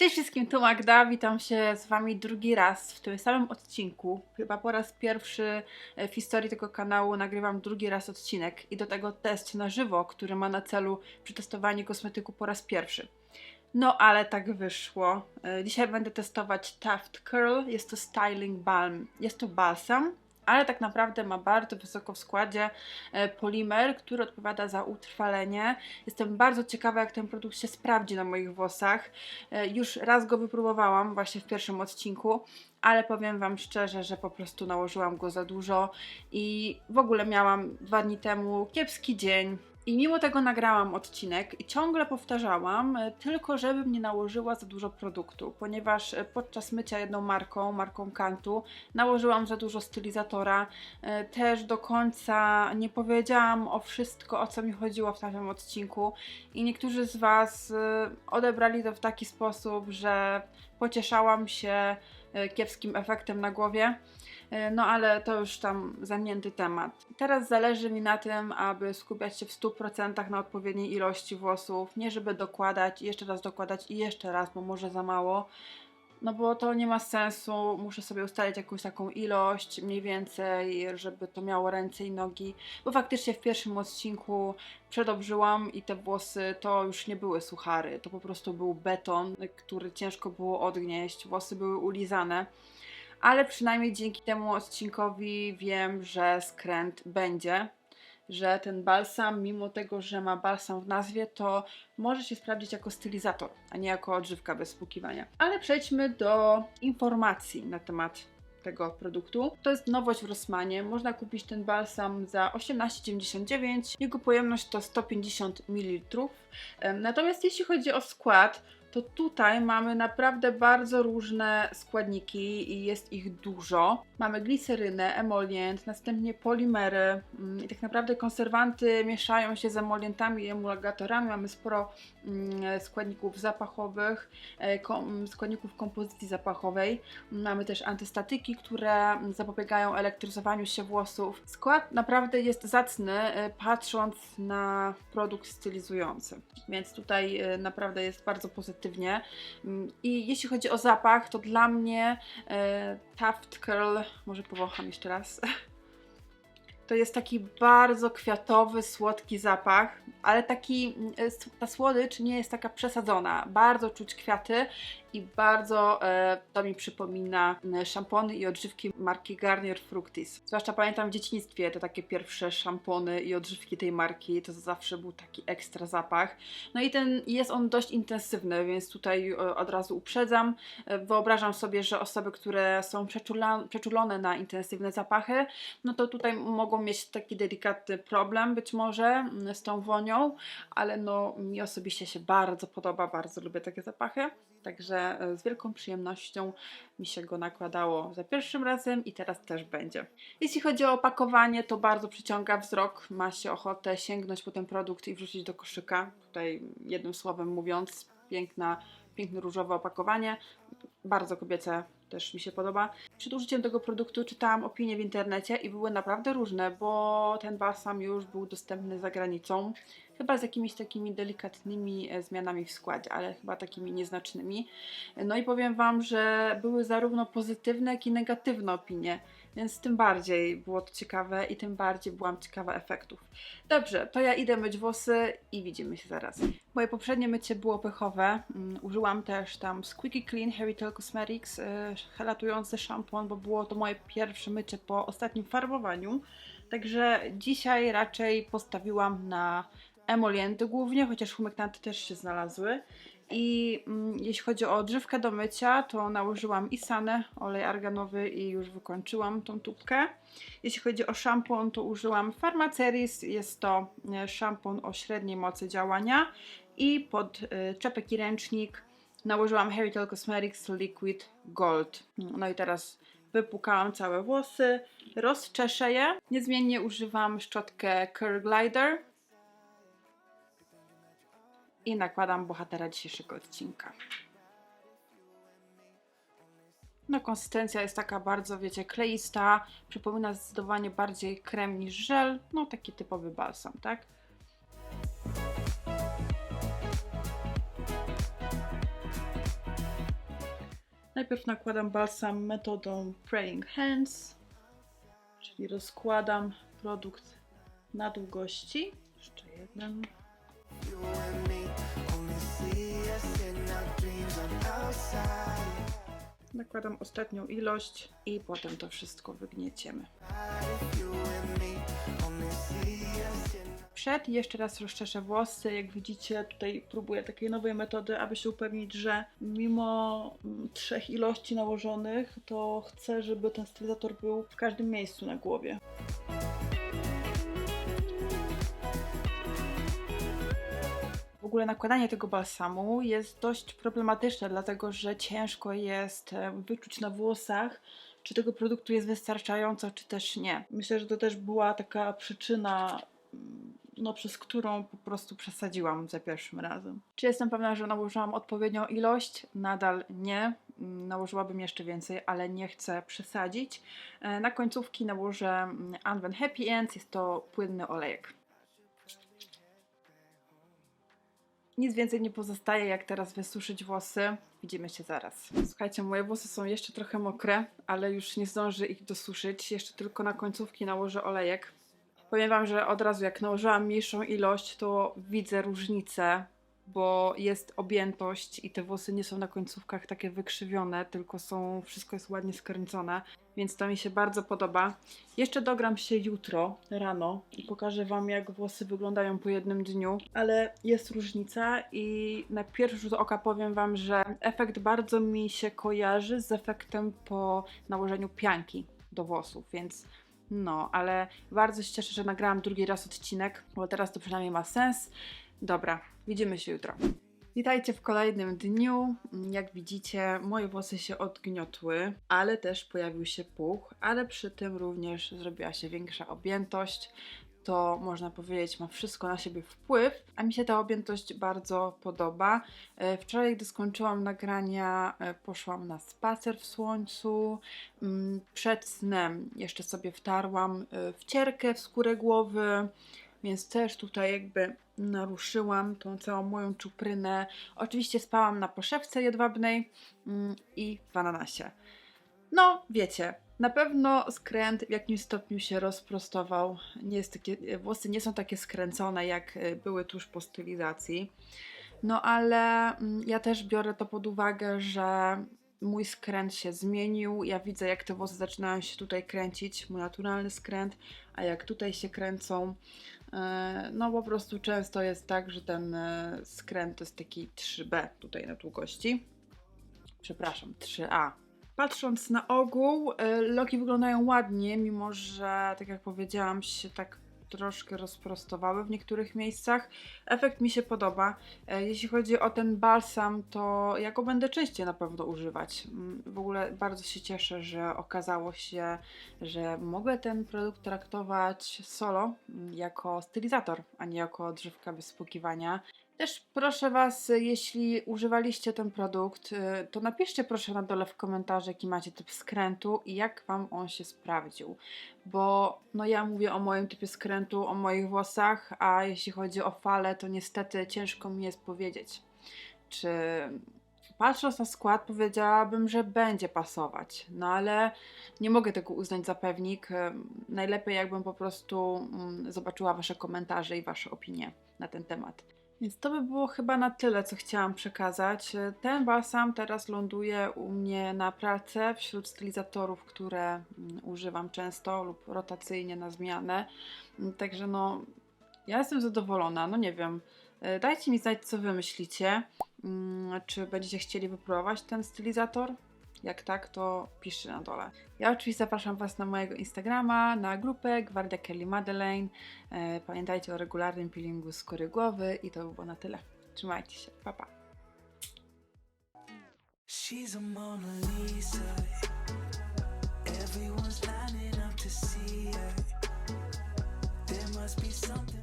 Cześć wszystkim, tu Magda, witam się z Wami drugi raz w tym samym odcinku. Chyba po raz pierwszy e, w historii tego kanału nagrywam drugi raz odcinek i do tego test na żywo, który ma na celu przetestowanie kosmetyku po raz pierwszy. No ale tak wyszło. E, Dzisiaj będę testować Taft Curl, jest to styling balm. Jest to balsam, ale tak naprawdę ma bardzo wysoko w składzie e, polimer, który odpowiada za utrwalenie. Jestem bardzo ciekawa, jak ten produkt się sprawdzi na moich włosach. E, Już raz go wypróbowałam właśnie w pierwszym odcinku, ale powiem Wam szczerze, że po prostu nałożyłam go za dużo i w ogóle miałam dwa dni temu kiepski dzień. I mimo tego nagrałam odcinek i ciągle powtarzałam, e, tylko żebym nie nałożyła za dużo produktu, ponieważ e, podczas mycia jedną marką, marką Kantu, nałożyłam za dużo stylizatora. E, Też do końca nie powiedziałam o wszystko, o co mi chodziło w tamtym odcinku i niektórzy z Was odebrali to w taki sposób, że pocieszałam się kiepskim efektem na głowie. E, No ale to już tam zamknięty temat. Teraz zależy mi na tym, aby skupiać się w 100% na odpowiedniej ilości włosów, nie żeby dokładać jeszcze raz dokładać i jeszcze raz, bo może za mało. No bo to nie ma sensu, muszę sobie ustalić jakąś taką ilość mniej więcej, żeby to miało ręce i nogi, bo faktycznie w pierwszym odcinku przedobrzyłam i te włosy to już nie były suchary, to po prostu był beton, który ciężko było odgnieść, włosy były ulizane. Ale przynajmniej dzięki temu odcinkowi wiem, że skręt będzie, że ten balsam, mimo tego, że ma balsam w nazwie, to może się sprawdzić jako stylizator, a nie jako odżywka bez spłukiwania. Ale przejdźmy do informacji na temat tego produktu. To jest nowość w Rossmanie. Można kupić ten balsam za 18,99. Jego pojemność to 150 ml. Natomiast jeśli chodzi o skład, to tutaj mamy naprawdę bardzo różne składniki i jest ich dużo. Mamy glicerynę, emolient, następnie polimery mm, i tak naprawdę konserwanty mieszają się z emolientami i emulgatorami. Mamy sporo mm, składników zapachowych, e, składników kompozycji zapachowej. Mamy też antystatyki, które zapobiegają elektryzowaniu się włosów. Skład naprawdę jest zacny, e, patrząc na produkt stylizujący. Więc tutaj e, naprawdę jest bardzo pozytywnie. Mm, I jeśli chodzi o zapach, to dla mnie e, Taft Curl, może powącham jeszcze raz. To jest taki bardzo kwiatowy, słodki zapach, ale taki, mm, s- ta słodycz nie jest taka przesadzona. Bardzo czuć kwiaty i bardzo e, to mi przypomina mm, szampony i odżywki marki Garnier Fructis. Zwłaszcza pamiętam w dzieciństwie te takie pierwsze szampony i odżywki tej marki, to zawsze był taki ekstra zapach. No i ten jest on dość intensywny, więc tutaj e, od razu uprzedzam. E, Wyobrażam sobie, że osoby, które są przeczula- przeczulone na intensywne zapachy, no to tutaj mogą mieć taki delikatny problem być może mm, z tą wonią, ale no mi osobiście się bardzo podoba, bardzo lubię takie zapachy, także e, z wielką przyjemnością mi się go nakładało za pierwszym razem i teraz też będzie. Jeśli chodzi o opakowanie, to bardzo przyciąga wzrok, ma się ochotę sięgnąć po ten produkt i wrzucić do koszyka, tutaj jednym słowem mówiąc, piękna, piękne różowe opakowanie, bardzo kobiece też mi się podoba. Przed użyciem tego produktu czytałam opinie w internecie i były naprawdę różne, bo ten balsam już był dostępny za granicą. Chyba z jakimiś takimi delikatnymi e, zmianami w składzie, ale chyba takimi nieznacznymi. No i powiem Wam, że były zarówno pozytywne, jak i negatywne opinie, więc tym bardziej było to ciekawe i tym bardziej byłam ciekawa efektów. Dobrze, to ja idę myć włosy i widzimy się zaraz. Moje poprzednie mycie było pychowe. Mm, Użyłam też tam Squeaky Clean Hairy Tale Cosmetics, yy, helatujący szampon, bo było to moje pierwsze mycie po ostatnim farbowaniu. Także dzisiaj raczej postawiłam na emolienty głównie, chociaż humektanty też się znalazły. I mm, jeśli chodzi o odżywkę do mycia, to nałożyłam Isanę, olej arganowy i już wykończyłam tą tubkę. Jeśli chodzi o szampon, to użyłam Pharmaceris, jest to e, szampon o średniej mocy działania i pod e, czepek i ręcznik nałożyłam Hairy Tale Cosmetics Liquid Gold. No i teraz wypłukałam całe włosy, rozczeszę je. Niezmiennie używam szczotkę Curl Glider i nakładam bohatera dzisiejszego odcinka. No, konsystencja jest taka bardzo, wiecie, kleista, przypomina zdecydowanie bardziej krem niż żel, no taki typowy balsam, tak? Najpierw nakładam balsam metodą Praying Hands, czyli rozkładam produkt na długości. Jeszcze jeden. Nakładam ostatnią ilość i potem to wszystko wygnieciemy. Przed jeszcze raz rozczeszę włosy. Jak widzicie, tutaj próbuję takiej nowej metody, aby się upewnić, że mimo mm, trzech ilości nałożonych, to chcę, żeby ten stylizator był w każdym miejscu na głowie. W ogóle nakładanie tego balsamu jest dość problematyczne, dlatego że ciężko jest e, wyczuć na włosach, czy tego produktu jest wystarczająco, czy też nie. Myślę, że to też była taka przyczyna, mm, no, przez którą po prostu przesadziłam za pierwszym razem. Czy jestem pewna, że nałożyłam odpowiednią ilość? Nadal nie. Nałożyłabym jeszcze więcej, ale nie chcę przesadzić. E, Na końcówki nałożę mm, Unven Happy Ends, jest to płynny olejek. Nic więcej nie pozostaje, jak teraz wysuszyć włosy. Widzimy się zaraz. Słuchajcie, moje włosy są jeszcze trochę mokre, ale już nie zdążę ich dosuszyć. Jeszcze tylko na końcówki nałożę olejek. Powiem Wam, że od razu jak nałożyłam mniejszą ilość, to widzę różnicę, bo jest objętość i te włosy nie są na końcówkach takie wykrzywione, tylko są, wszystko jest ładnie skręcone, więc to mi się bardzo podoba. Jeszcze dogram się jutro rano i pokażę Wam, jak włosy wyglądają po jednym dniu, ale jest różnica i na pierwszy rzut oka powiem Wam, że efekt bardzo mi się kojarzy z efektem po nałożeniu pianki do włosów, więc no, ale bardzo się cieszę, że nagrałam drugi raz odcinek, bo teraz to przynajmniej ma sens. Dobra, widzimy się jutro. Witajcie w kolejnym dniu. Jak widzicie, moje włosy się odgniotły, ale też pojawił się puch, ale przy tym również zrobiła się większa objętość. To można powiedzieć, ma wszystko na siebie wpływ, a mi się ta objętość bardzo podoba. E, Wczoraj, gdy skończyłam nagrania, e, poszłam na spacer w słońcu. Mm, Przed snem jeszcze sobie wtarłam e, wcierkę w skórę głowy, więc też tutaj jakby naruszyłam tą całą moją czuprynę. Oczywiście spałam na poszewce jedwabnej mm, i w ananasie. No, wiecie, na pewno skręt w jakimś stopniu się rozprostował. Nie jest takie, włosy nie są takie skręcone, jak y, były tuż po stylizacji. No ale mm, ja też biorę to pod uwagę, że mój skręt się zmienił. Ja widzę, jak te włosy zaczynają się tutaj kręcić, mój naturalny skręt, a jak tutaj się kręcą, e, no po prostu często jest tak, że ten e, skręt to jest taki 3B tutaj na długości. Przepraszam, 3A. Patrząc na ogół, e, loki wyglądają ładnie, mimo że, tak jak powiedziałam, się tak troszkę rozprostowały w niektórych miejscach. Efekt mi się podoba. E, Jeśli chodzi o ten balsam, to ja go będę częściej na pewno używać. Mm, W ogóle bardzo się cieszę, że okazało się, że mogę ten produkt traktować solo, mm, jako stylizator, a nie jako odżywka bez. Też proszę Was, jeśli używaliście ten produkt, y, to napiszcie proszę na dole w komentarzu, jaki macie typ skrętu i jak Wam on się sprawdził. Bo no ja mówię o moim typie skrętu, o moich włosach, a jeśli chodzi o fale, to niestety ciężko mi jest powiedzieć, czy patrząc na skład powiedziałabym, że będzie pasować. No ale nie mogę tego uznać za pewnik. Najlepiej jakbym po prostu mm, zobaczyła Wasze komentarze i Wasze opinie na ten temat. Więc to by było chyba na tyle, co chciałam przekazać. Ten balsam teraz ląduje u mnie na pralce wśród stylizatorów, które mm, używam często lub rotacyjnie na zmianę. Mm, Także no, ja jestem zadowolona. No nie wiem, E, dajcie mi znać, co wy myślicie. Mm, Czy będziecie chcieli wypróbować ten stylizator? Jak tak, to piszcie na dole. Ja oczywiście zapraszam Was na mojego Instagrama, na grupę Gwardia Kelly Madeleine. E, Pamiętajcie o regularnym peelingu skóry głowy i to by było na tyle. Trzymajcie się, pa pa! She's a Mona Lisa. Everyone's lining up to see her. There must be something.